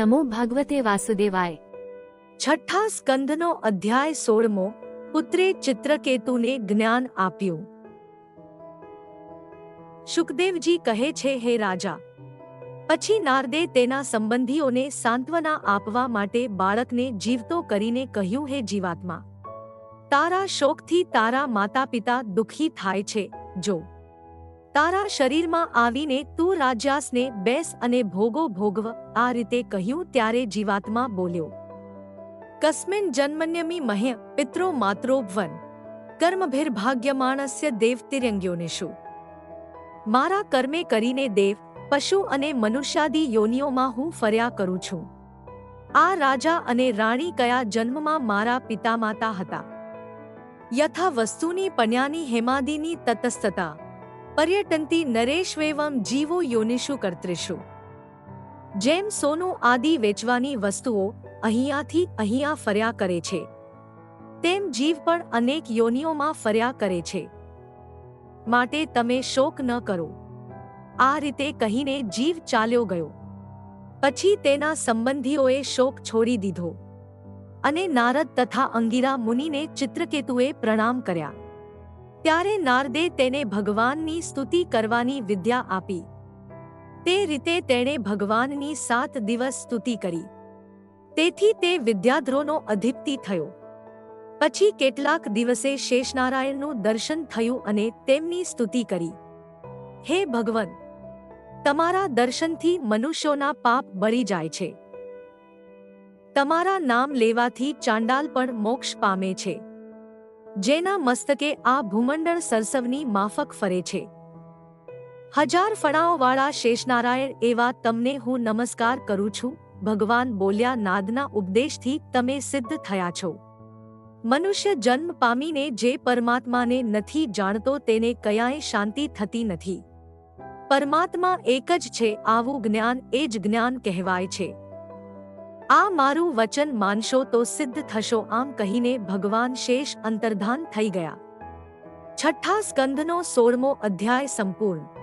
નમો ભગવતે વાસુદેવાય છઠ્ઠા સ્કંદનો અધ્યાય સોળમો પુત્રે ચિત્રકેતુને જ્ઞાન આપ્યું. શુકદેવજી કહે છે, હે રાજા, પછી નારદે તેના સંબંધીઓને સાંત્વના આપવા માટે બાળકને જીવતો કરીને કહ્યું, હે જીવાત્મા, તારા શોકથી તારા માતા પિતા દુઃખી થાય છે. જો તારા શરીરમાં આવીને તું રાજ્યાસને બેસ અને ભોગો ભોગવ, આ રીતે કહ્યું ત્યારે જીવાત્મા બોલ્યો. કસ્મિન જન્મન્યમી મહ્ય પિત્રો માત્રો વન. કર્મભિર્ભાગ્યમાણસ્ય દેવતિરંગ્યોનિષુ મારા કર્મે કરીને દેવ, પશુ અને મનુષ્યાદી યોનિઓમાં હું ફર્યા કરું છું. આ રાજા અને રાણી કયા જન્મમાં મારા પિતામાતા હતા? યથા વસ્તુની પન્યાની હેમાદિની તતસ્તતા. પર્યટંતી નરેશ્વેવમ જીવો યોનિષુ કર્તૃષુ. જેમ સોનું આદિ વેચવાની વસ્તુઓ અહીંયાથી અહીંયા ફર્યા કરે છે, તેમ જીવ પણ અનેક યોનિઓમાં ફર્યા કરે છે. માટે તમે શોક ન કરો. આ રીતે કહીને જીવ ચાલ્યો ગયો. પછી તેના સંબંધીઓએ શોક છોડી દીધો. અને નારદ તથા અંગીરા મુનિને ચિત્રકેતુએ પ્રણામ કર્યા. ત્યારે નારદે તેને ભગવાનની સ્તુતિ કરવાની વિદ્યા આપી. તે રીતે તેણે ભગવાનની સાત દિવસ સ્તુતિ કરી. તેથી તે વિદ્યાધ્રોનો અધિપતિ થયો. પછી કેટલાક દિવસે શેષનારાયણનું દર્શન થયું અને તેમની સ્તુતિ કરી. હે ભગવન તમારા દર્શનથી મનુષ્યોના પાપ બળી જાય છે. તમારા નામ લેવાથી ચાંડાલ પણ મોક્ષ પામે છે. જેના મસ્તકે આ ભૂમંડળ સરસવની માફક ફરે છે. હજાર ફળાઓવાળા શેષનારાયણ એવા તમને હું નમસ્કાર કરું છું. ભગવાન બોલ્યા નાદના ઉપદેશથી તમે સિદ્ધ થયા છો. મનુષ્ય જન્મ પામીને જે પરમાત્માને નથી જાણતો તેને કયાય શાંતિ થતી નથી. પરમાત્મા એક જ છે, આવું જ્ઞાન એ જ જ્ઞાન કહેવાય છે. આ મારું વચન માનશો તો સિદ્ધ થશો આમ કહીને ભગવાન શેષ અંતર્ધાન થઈ ગયા. છઠ્ઠા સ્કંધનો સોળમો અધ્યાય સંપૂર્ણ.